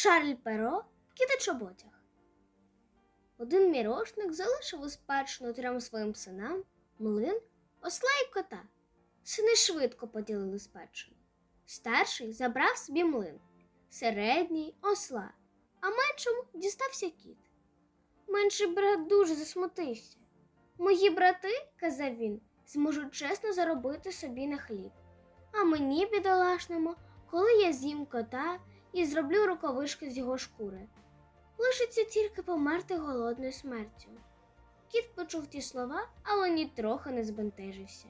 Шарль Перо кіточоботяг. Один мірошник залишив у спадщину трьом своїм синам млин, осла і кота. Сини швидко поділили спадщину. Старший забрав собі млин, середній осла, а меншому дістався кіт. Менший брат дуже засмутився. Мої брати, казав він, зможуть чесно заробити собі на хліб. А мені, бідолашному, коли я з'їм кота і зроблю рукавишки з його шкури. Лишиться тільки померти голодною смертю. Кіт почув ті слова, але нітрохи не збентежився.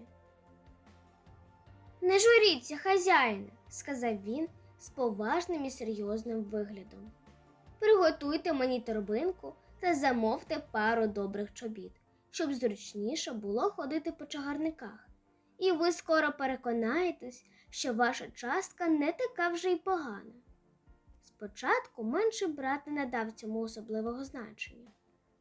Не журіться, хазяїне, сказав він з поважним і серйозним виглядом. Приготуйте мені торбинку та замовте пару добрих чобіт, щоб зручніше було ходити по чагарниках. І ви скоро переконаєтесь, що ваша частка не така вже й погана. Спочатку менший брат не надав цьому особливого значення,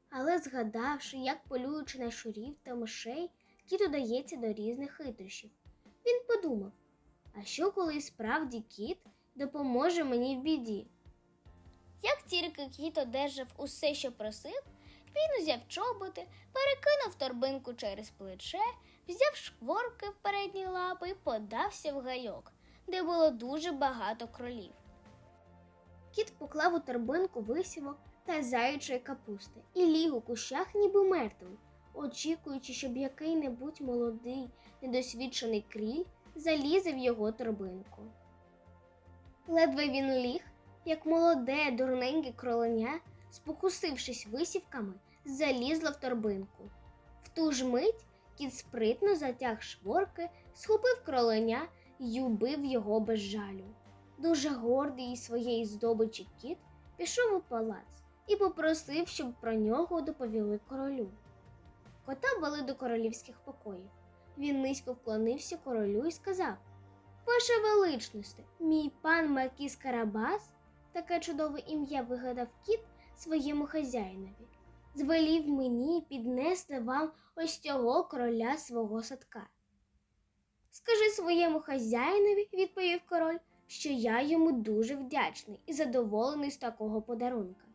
але згадавши, як полюючи на щурів та мишей, кіт удається до різних хитрощів, він подумав: а що коли справді кіт допоможе мені в біді? Як тільки кіт одержав усе, що просив, він узяв чоботи, перекинув торбинку через плече, взяв шкворки в передні лапи і подався в гайок, де було дуже багато кролів. Кіт поклав у торбинку висівок та заючої капусти і ліг у кущах, ніби мертвий, очікуючи, щоб який-небудь молодий, недосвідчений кріль залізе в його торбинку. Ледве він ліг, як молоде, дурненьке кроленя, спокусившись висівками, залізло в торбинку. В ту ж мить кіт спритно затяг шворки, схопив кроленя й убив його без жалю. Дуже гордий своєї здобичі кіт пішов у палац і попросив, щоб про нього доповіли королю. Кота вели до королівських покоїв. Він низько вклонився королю і сказав: Ваша величність, мій пан Маркіз Карабас, таке чудове ім'я вигадав кіт своєму хазяїнові, звелів мені піднести вам ось цього короля свого садка. Скажи своєму хазяїнові, відповів король, що я йому дуже вдячний і задоволений з такого подарунка.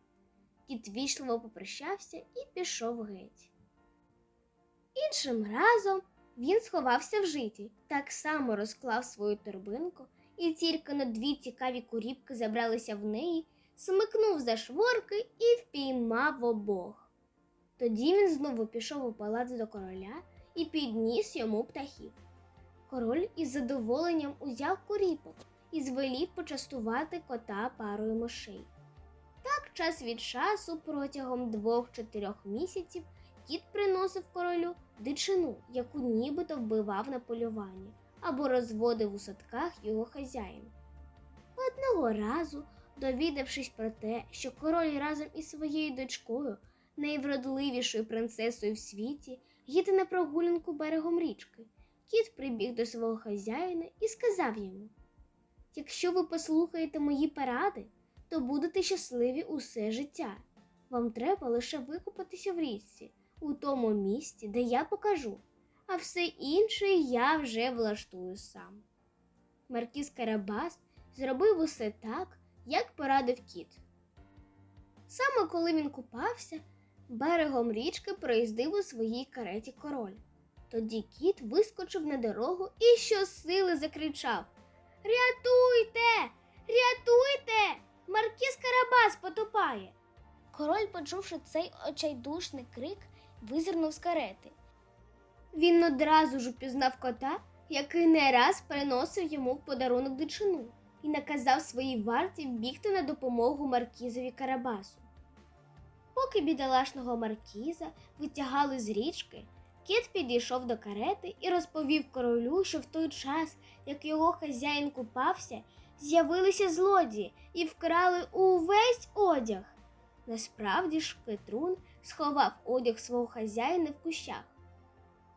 Кіт вічливо попрощався і пішов геть. Іншим разом він сховався в житі, так само розклав свою торбинку, і тільки на дві цікаві куріпки забралися в неї, смикнув за шворки і впіймав обох. Тоді він знову пішов у палац до короля і підніс йому птахів. Король із задоволенням узяв куріпок і звелів почастувати кота парою мишей. Так час від часу протягом двох-чотирьох місяців кіт приносив королю дичину, яку нібито вбивав на полюванні або розводив у садках його хазяїн. Одного разу, довідавшись про те, що король разом із своєю дочкою, найвродливішою принцесою в світі, їде на прогулянку берегом річки, кіт прибіг до свого хазяїна і сказав йому: Якщо ви послухаєте мої поради, то будете щасливі усе життя. Вам треба лише викупатися в річці, у тому місці, де я покажу, а все інше я вже влаштую сам. Маркіз Карабас зробив усе так, як порадив кіт. Саме коли він купався, берегом річки проїздив у своїй кареті король. Тоді кіт вискочив на дорогу і щосили закричав Рятуйте! Рятуйте! Маркіз Карабас потопає. Король, почувши цей очайдушний крик, визирнув з карети. Він одразу ж упізнав кота, який не раз приносив йому в подарунок дичину, і наказав своїй варті бігти на допомогу Маркізові Карабасу. Поки бідолашного Маркіза витягали з річки, кіт підійшов до карети і розповів королю, що в той час, як його хазяїн купався, з'явилися злодії і вкрали увесь одяг. Насправді ж Кетрун сховав одяг свого хазяїна в кущах.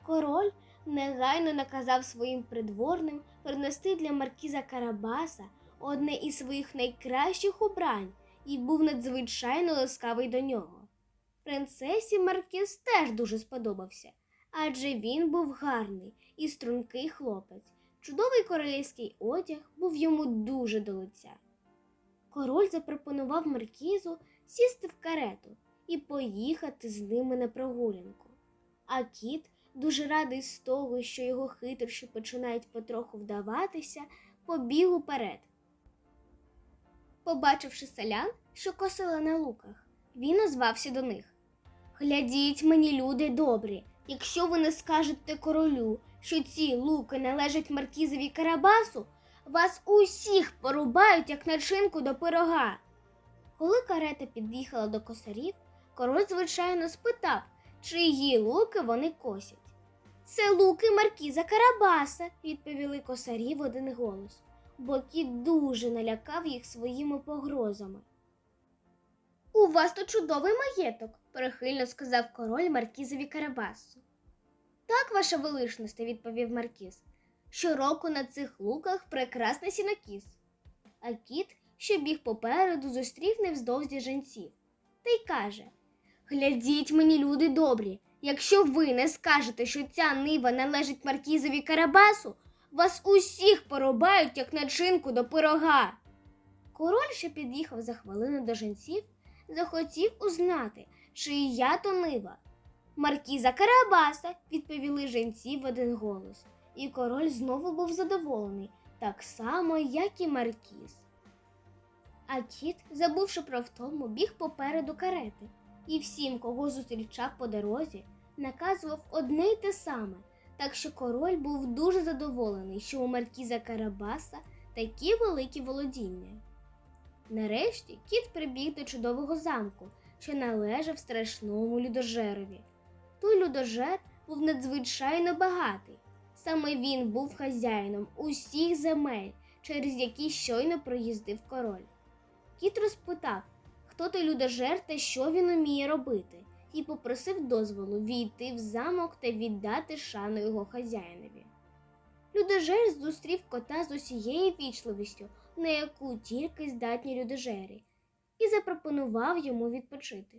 Король негайно наказав своїм придворним принести для маркіза Карабаса одне із своїх найкращих убрань і був надзвичайно ласкавий до нього. Принцесі Маркіз теж дуже сподобався, адже він був гарний і стрункий хлопець. Чудовий королівський одяг був йому дуже до лиця. король запропонував маркізу сісти в карету і поїхати з ними на прогулянку. А кіт, дуже радий з того, що його хитрощі починають потроху вдаватися, побіг уперед. Побачивши селян, що косили на луках, він озвався до них. Глядіть мені, люди добрі, якщо ви не скажете королю, що ці луки належать маркізові Карабасу, вас усіх порубають, як начинку до пирога. Коли карета під'їхала до косарів, король, звичайно, спитав, чиї луки вони косять. Це луки маркіза Карабаса, відповіли косарі в один голос, бо кіт дуже налякав їх своїми погрозами. У вас тут чудовий маєток, перехильно сказав король маркізові Карабасу. Так, ваша величність, відповів маркіз. Щороку на цих луках прекрасний сінокіс. А кіт, що біг попереду, зустрів невздовзі женців, та й каже Глядіть мені, люди добрі, якщо ви не скажете, що ця нива належить маркізові Карабасу, вас усіх порубають, як начинку до пирога. Король, що під'їхав за хвилину до женців, захотів узнати, чия то нива. Маркіза Карабаса, відповіли женці в один голос, і король знову був задоволений, так само, як і Маркіз. А кіт, забувши про втому, біг попереду карети, і всім, кого зустрічав по дорозі, наказував одне й те саме, так що король був дуже задоволений, що у Маркіза Карабаса такі великі володіння. Нарешті кіт прибіг до чудового замку, що належав страшному людожерові. Той людожер був надзвичайно багатий. Саме він був хазяїном усіх земель, через які щойно проїздив король. Кіт розпитав, хто той людожер та що він уміє робити, і попросив дозволу війти в замок та віддати шану його хазяїнові. Людожер зустрів кота з усією вічливістю, на яку тільки здатні людожери, і запропонував йому відпочити.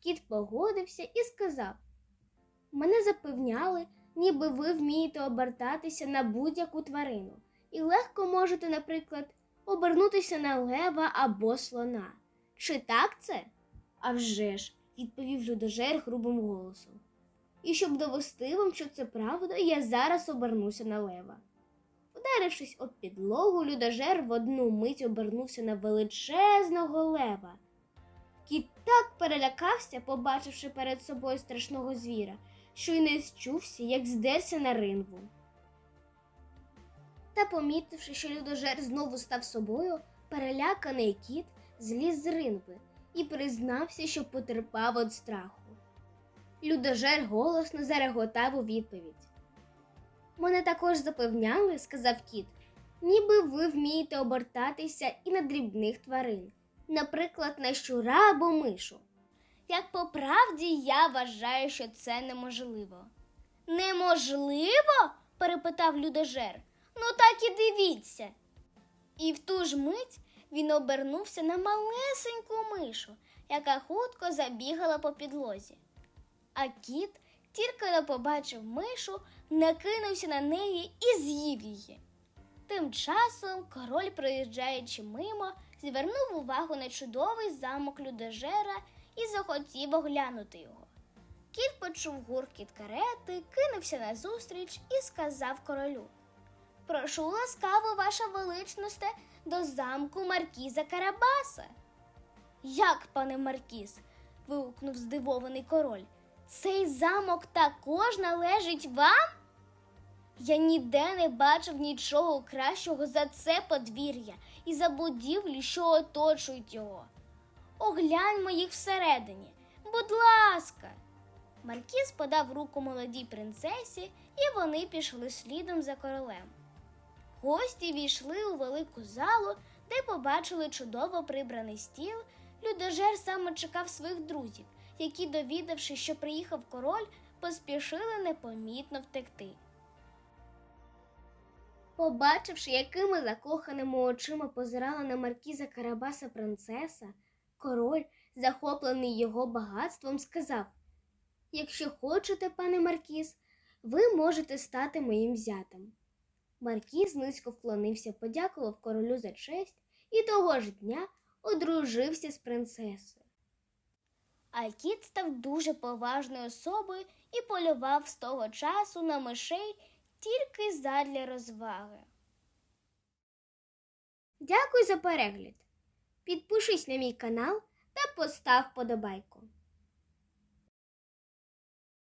Кіт погодився і сказав: Мене запевняли, ніби ви вмієте обертатися на будь-яку тварину, і легко можете, наприклад, обернутися на лева або слона. Чи так це? «А вже ж», – відповів людожер грубим голосом. І щоб довести вам, що це правда, я зараз обернуся на лева. Вдарившись об підлогу, людожер в одну мить обернувся на величезного лева. Кіт так перелякався, побачивши перед собою страшного звіра, що й не зчувся, як здерся на ринву. Та, помітивши, що людожер знову став собою, переляканий кіт зліз з ринви і признався, що потерпав від страху. Людожер голосно зареготав у відповідь. Мене також запевняли, сказав кіт, ніби ви вмієте обертатися і на дрібних тварин, наприклад, на щура або мишу. Як по правді я вважаю, що це неможливо. Неможливо? перепитав людожер. Ну так і дивіться. І в ту ж мить він обернувся на малесеньку мишу, яка хутко забігала по підлозі. А кіт, тільки не побачив мишу, накинувся на неї і з'їв її. Тим часом король, проїжджаючи мимо, звернув увагу на чудовий замок людожера і захотів оглянути його. Кіт почув гуркіт карети, кинувся назустріч і сказав королю Прошу ласкаво, ваша величносте, до замку Маркіза Карабаса. Як, пане Маркіз? вигукнув здивований король. Цей замок також належить вам? Я ніде не бачив нічого кращого за це подвір'я і за будівлі, що оточують його. Огляньмо їх всередині, будь ласка. Маркіз подав руку молодій принцесі, і вони пішли слідом за королем. Гості війшли у велику залу, де побачили чудово прибраний стіл. Людожер саме чекав своїх друзів, які, довідавши, що приїхав король, поспішили непомітно втекти. Побачивши, якими закоханими очима позирала на маркіза Карабаса принцеса, король, захоплений його багатством, сказав Якщо хочете, пане Маркіз, ви можете стати моїм зятем. Маркіз низько вклонився, подякував королю за честь і того ж дня одружився з принцесою. А кіт став дуже поважною особою і полював з того часу на мишей тільки задля розваги. Дякую за перегляд. Підпишись на мій канал та постав подобайку.